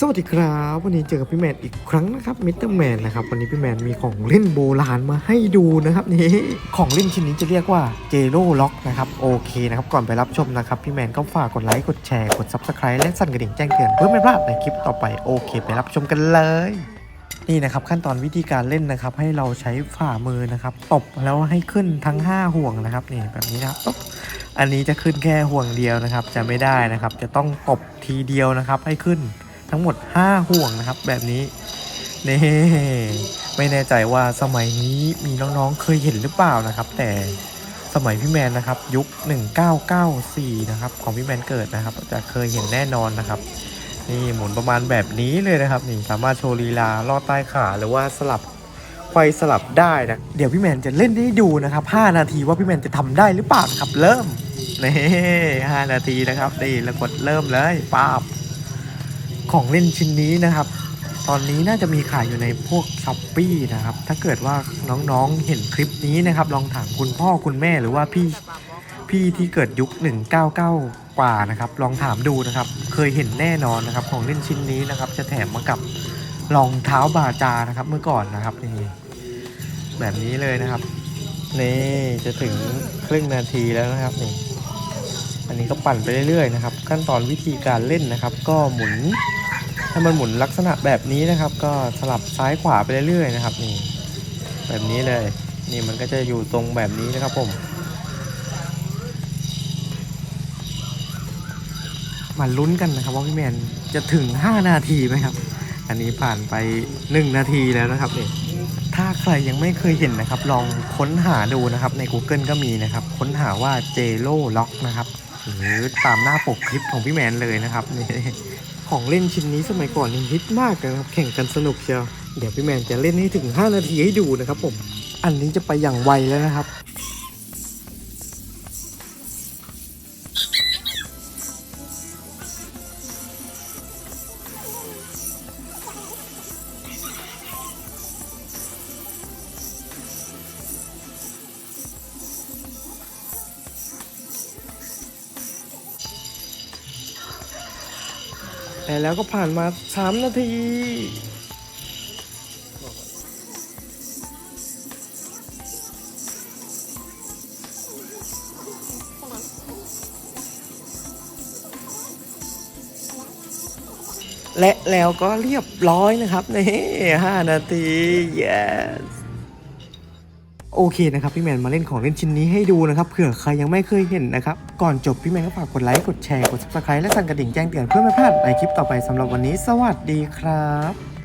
สวัสดีครับ วันนี้เจอกับพี่แมนอีกครั้งนะครับมิสเตอร์แมนนะครับวันนี้พี่แมนมีของเล่นโบราณมาให้ดูนะครับนี่ของเล่นชิ้นนี้จะเรียกว่าเจโร่ล็อกนะครับโอเคนะครับก่อนไปรับชมนะครับพี่แมนก็ฝากกดไลค์กดแชร์กด Subscribe และสั่นกระดิ่งแจ้งเตือนเพื่อไม่พลาดในคลิปต่อไปโอเค ไปรับชมกันเลยนี่นะครับขั้นตอนวิธีการเล่นนะครับ ให้เราใช้ฝ่ามือนะครับ ตบแล้วให้ขึ้นทั้ง 5 ห่วงนะครับนี่แบบนี้นะตบอันนี้จะขึ้นแค่ห่วงเดียวนะครับ จะไม่ได้นะครับ จะต้องตบทีเดียวนะครับให้ขึ้น ทั้งหมด 5 ห่วงนะครับ แบบนี้นี่ไม่แน่ใจว่าสมัยนี้มีน้องๆเคยเห็นหรือเปล่านะครับ แต่สมัยพี่แมนนะครับยุค 1994 นะครับ ของพี่แมนเกิดนะครับ จะเคยเห็นแน่นอนนะครับ นี่หมุนประมาณแบบนี้เลยนะครับ นี่สามารถโชว์ลีลาลอดใต้ขาหรือว่าสลับไขว้สลับได้นะเดี๋ยวพี่แมนจะเล่นให้ดูนะครับ 5 นาทีว่าพี่แมนจะทำได้หรือเปล่าครับเริ่มนี่ห้านาทีนะครับนี่แล้วกดเริ่มเลยป้าบ ของเล่นชิ้นนี้นะครับ ตอนนี้น่าจะมีขายอยู่ในพวกช้อปปี้นะครับ ถ้าเกิดว่าน้องๆเห็นคลิปนี้นะครับ ลองถามคุณพ่อคุณแม่หรือว่าพี่พี่ที่เกิดยุค 199 กว่านะครับ ลองถามดูนะครับ เคยเห็นแน่นอนนะครับ ของเล่นชิ้นนี้นะครับ จะแถมมากับรองเท้าบาจานะครับ เมื่อก่อนนะครับนี่แบบนี้เลยนะครับนี่จะถึงครึ่งนาทีแล้วนะครับนี่ อันนี้ก็ปั่นไปเรื่อยๆนะครับ ขั้นตอนวิธีการเล่นนะครับ ก็หมุนให้มันหมุนลักษณะแบบนี้นะครับ ก็สลับซ้ายขวาไปเรื่อยๆนะครับนี่แบบนี้เลย นี่มันก็จะอยู่ตรงแบบนี้นะครับผมมาลุ้นกันนะครับว่าพี่แมนจะถึง 5 นาทีไหมครับ อันนี้ผ่านไป 1 นาทีแล้วนะครับเนี่ยถ้าใครยังไม่เคยเห็นนะครับ ลองค้นหาดูนะครับ ใน Google ก็มีนะครับ ค้นหาว่า j l o Lock นะครับ หรือตามหน้าปกคลิปของพี่แมนเลยนะครับนี่ของเล่นชิ้นนี้สมัยก่อนฮิตมากเลยนะครับ แข่งกันสนุกเชียวเดี๋ยวพี่แมนจะเล่นให้ถึง 5 นาทีให้ดูนะครับผม อันนี้จะไปอย่างไวแล้วนะครับ แต่แล้วก็ผ่านมา 3 นาทีและแล้วก็เรียบร้อยนะครับนี่ห้านาที yes โอเคนะครับพี่แมนมาเล่นของเล่นชิ้นนี้ให้ดูนะครับเผื่อใครยังไม่เคยเห็นนะครับ ก่อนจบพี่แมนก็ฝากกดไลค์กดแชร์กด subscribe และสั่นกระดิ่งแจ้งเตือนเพื่อไม่พลาดในคลิปต่อไปสำหรับวันนี้ สวัสดีครับ